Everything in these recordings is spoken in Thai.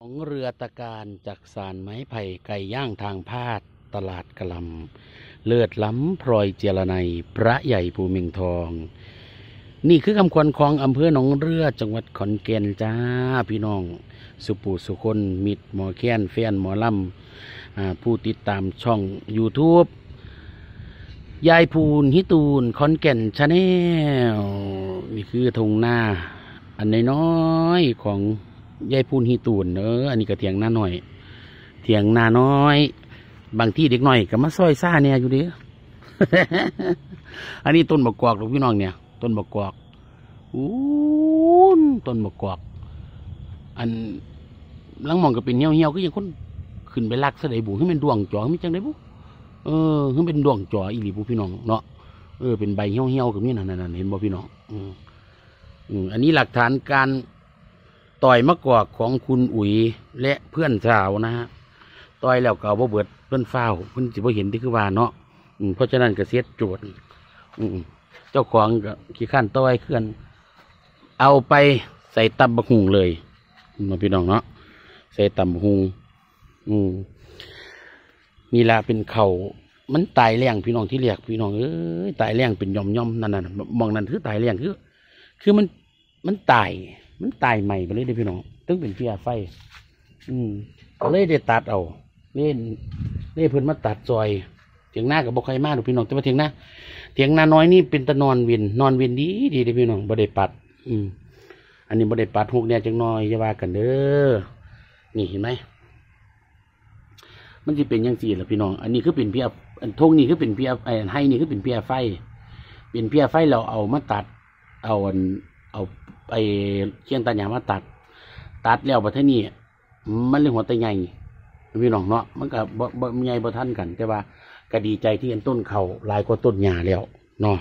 ของเรือตะการจากสารไม้ไผ่ไก่ย่างทางพาดตลาดกะลำเลือดล้ำพลอยเจรไนพระใหญ่ภูเมิงทอง นี่คือคำควรของอำเภอหนองเรือจังหวัดขอนแก่นจ้าพี่น้อง สุปูสุคนมิดหมอแค้นแฟนหมอลำอผู้ติดตามช่อง YouTube ยายพูนฮิตูนขอนแก่นชาแนลนี่คือทงหน้า อันน้อยๆของ ยายพูนฮิตูนเอออันนี้ก็เถียงหน้าหน่อย เถียงหน้าน้อย บางที่เด็กหน้อยก็มาซอยซ่าเนี่ยอยู่ดิอันนี้ต้นบกกอกหรอกพี่น้องเนี่ย ต้นบกกอกอู้นต้นบกกอก อันหลังมองก็เป็นเหี่ยวเหี่ยวก็ยังคนขึ้นไปลักเสได็บุให้มันดวงจอมีจังได้บุเออให้เป็นดวงจออีหลีบุพี่น้องเนาะเออเป็นใบเหี่ยวเหี่ยวกับนี่นั่นนั่นเห็นบ่พี่น้องอือืมอันนี้หลักฐานการ ต่อยมะกอกของคุณอุ๋ยและเพื่อนสาวนะฮะต่อยแล้วก็เอาบ่เบิดเพื่อนฟ้าวเพื่อนสิบ่เห็นที่คือว่าเนาะอืมเพราะฉะนั้นก็เสียจทย์อืมเจ้าของก็ขี้ข้านต่อยเคลื่อน เอาไปใส่ตำบักหุงเลยมาพี่น้องเนาะใส่ตำบักหุงอืมนี่ละเป็นเขามันตายแรงพี่น้องที่เรียกพี่น้องเอ้ยตายแรงเป็นย่อมย่อมนั่นน่ะมองนั่นคือตายแรงคือ คือมันมันตาย มันตายใหม่ไปเลยเด้พี่น้องตึงเป็นเพียไฟ อืมก็เลยได้ตัดเอาเล่นเล่เพิ่นมาตัดซอยเถียงหน้ากับบกใครมาดูพี่น้องแต่ว่าเถียงหน้าเถียงหน้าน้อยนี่เป็นตะนอนเวียนนอนเวียนดีดีเด้พี่น้องบ่ได้ปัด อืม อันนี้บ่ได้ปัดหกเนี่ยจังน้อยอย่าว่ากันเด้อนี่เห็นไหมมันจะเป็นยังสี่ละพี่น้อง อันนี้คือเป็นเพียอันทงนี่คือเป็นเพียไอ้อันให้นี่คือเป็นเพียไฟ เป็นเพียไฟเราเอามาตัด เอาอัน เอาไอ้เชียงตาหยามาตัด ตัดแล้วบัดเทานี้มันเลยหัวตะใหญ่พี่น้องเนาะมันก็บ่บ่ใหญ่บ่ทันกัน แต่ว่าก็ดีใจที่เห็นต้นเขาลายกว่าต้นหญ้าแล้วเนาะ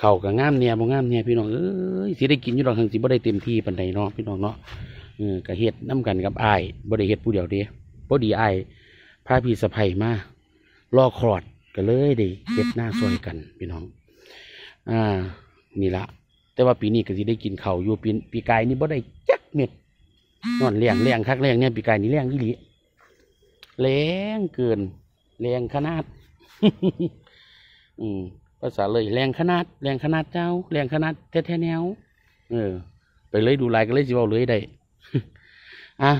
เขาก็งามเนี่ยบ่งามเนี่ยพี่น้องเอ้ยสิได้กินอยู่ดอกทังสิบ่ได้เต็มที่ปานใดเนาะพี่น้องเนาะเออก็เฮ็ดนํกันกับอ้ายบ่ได้เฮ็ดผู้เดียวเด้พอดีอ้ายพาพี่สะใภ้มารอคลอดก็เลยได้เฮ็ดหน้าซอยกันพี่น้อง อ่านี่ละ แต่ว่าปีนี้ก็สิได้กินเข้าอยู่ปีปีกายนี่บ่ได้จักเม็ดนอนเลี้ยงเลี้ยงคักเลี้ยงเนี่ยปีกายนี่เลี้ยงอีหลีแรงเกินแรงขนาด อืมภาษาเลยแรงขนาดแรงขนาดเจ้าแรงขนาดแท้ๆแนวเออ ไปเลยดูลายก็เลยสิเว้าเลยได้อะ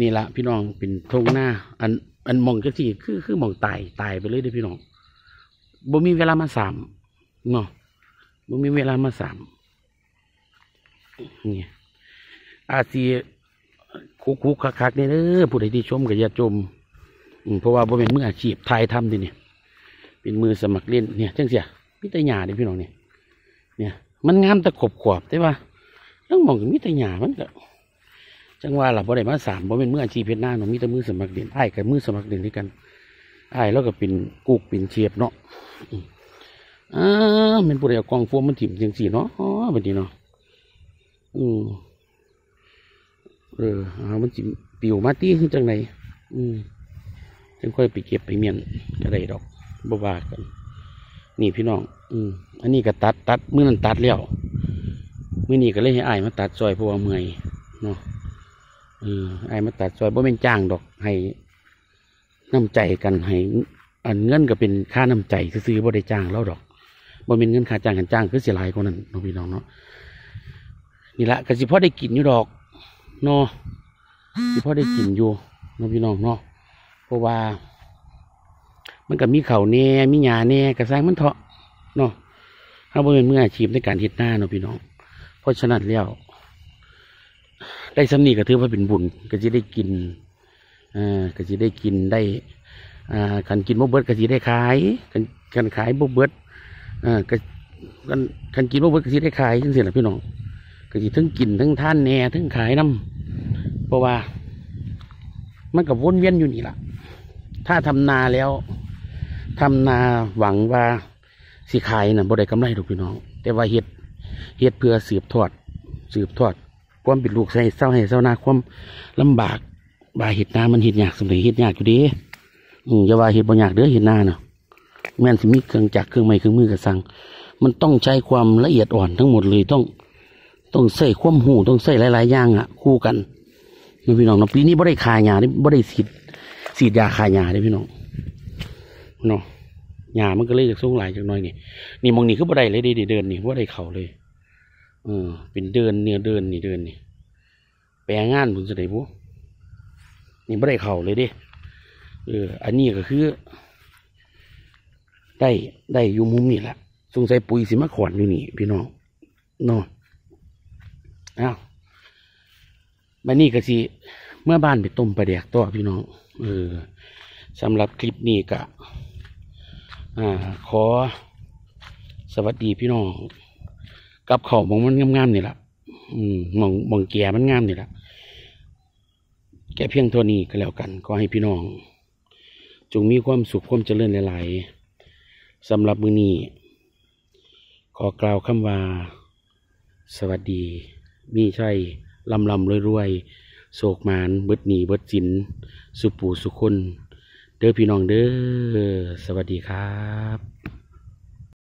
นี่ละพี่น้องเป็นทงหน้า อัน อันมองจังซี่คือคือมองตายตายไปเลยด้พี่น้องบ่มีเวลามาสามเนาะบ่มีเวลามาสาม นี่อาซีคุกคุกคักคักนี่เด้อผู้ใดที่ชมก็อย่าจมอืมเพราะว่าบ่เป็นมืออาชีพถ่ายทำดิเนี่ยเป็นมือสมัครเล่นเนี่ยจังเสียมิตรหยาด้พี่น้องเนี่ยเนี่ยมันงามตะขบขวบแต่ว่าต้องมองมิตรหยามันก็จังว่าล่ะบ่ได้มาสามบ่เป็นมืออาชีพเพชรหน้าเนาะมีแต่มือสมัครเล่นไอ้กับมือสมัครเล่นด้วยกันไอ้แล้วก็เป็นกุกเป็นเชียบเนาะอ่าเป็นผู้ใดกองโฟมมันถิ่มจังสี่เนาะอ๋อบัดนี้เนาะ อืมเออเอามันสิปิวมาตีขึ้นจังไหนอืมจังค่อยไปเก็บไปเมียนก็ได้ดอกบว่ากัน นี่พี่น้อง อืมอันนี้ก็ตัดตัดเมื่อนั้นตัดแล้วเมื่อนี้ก็เลยให้อายมาตัดซอยเพราะว่าเมื่อยเนาะเอออายมาตัดซอยบ่เป็นจ้างดอกให้น้ำใจกันให้อันเงินก็เป็นค่าน้ำใจซื้อบ่ได้จ้างเราดอกบ่เป็นเงินค่าจ้างกันจ้างคือเสียหลายกว่านั้นพี่น้องเนาะ นี่ละก็สิพ่อได้กินอยู่ดอกเนาะสิพ่อได้กินอยู่เนาะพี่น้องเนาะเพราะว่า มันก็มีเข่าแน่มีหญ้าแน่กระซังมันเถาะเนาะถ้าบ่เป็นมืออาชีพในการเฮ็ดหน้าเนาะพี่น้อง เพราะฉะนั้นแล้วได้สำนีก็ถือว่าเป็นบุญก็จะได้กินอ่าก็จะได้กินได้อ่าคันกินบ่เบิดก็จะได้ขายคันคันขายบ่เบิดอ่ากันคันกินบ่เบิดก็จะได้ขายจังซี่ล่ะพี่น้อง ก็สิทั้งกินทั้งท่านแหน่ทั้งขายนํเพราะว่า มันก็วนเวียนอยู่นี่ล่ะ ถ้าทำนาแล้วทำนาหวังว่าสิขายน่ะบ่ได้กำไรดอกพี่น้อง แต่ว่าเฮ็ดเฮ็ดเพื่อสืบทอด สืบทอดความเป็นลูกใส่เศร้าให้เศร้านาความลำบากบาเฮ็ดนามันเฮ็ดยากสมัยเฮ็ดยากอยู่ดีอืมอย่าว่าเฮ็ดบ่ยากเด้อเฮ็ดนาเน่ะแม่นสิมีเครื่องจักรเครื่องไม้เครื่องมือกระสัง มันต้องใช้ความละเอียดอ่อนทั้งหมดเลยต้อง ต้องใส่ความหูต้องใส่หลาย ๆ อย่างอะ คู่กันนี่พี่น้องเนาะปีนี้บ่ได้คายยาเด้บ่ได้ฉีดฉีดยาคายยาเด้พี่น้องเนาะยามันก็เลยจากสูงหลายจักน่อยนี่นี่มองนี่คือบ่ได้เลยดิเดินนี่บ่ได้เข้าเลยเออเป็นเดินเนี่ยเดินนี่เดินนี่แปลงานผมจะได้บ่นี่บ่ได้เข้าเลยด้เออ อันนี้ก็คือ ได้ได้อยู่มุมนี่แหละสงสัยปุ๋ยสิมาขอนอยู่นี่ พี่น้องเนาะ อ้าวมานี่ก็สิเมื่อบ้านไปต้มปลาแดกต่อพี่น้อง เออสำหรับคลิปนี้ก็อ่า ขอ สวัสดีพี่น้อง กับเขาวมองมันงามๆนี่แหละอืมมองมองแก่มันงามนี่แหละแก่เพียงเท่านี้ก็แล้วกัน ก็ให้พี่น้อง จงมีความสุขความเจริญหลายๆสำหรับมือนี้ ขอกล่าวคำว่า สวัสดี มีชัยลำลำรวยรวยโศกมานเบิดหนีเบิดจิน สุปูสุคน เด้อพี่น้องเด้อ สวัสดีครับ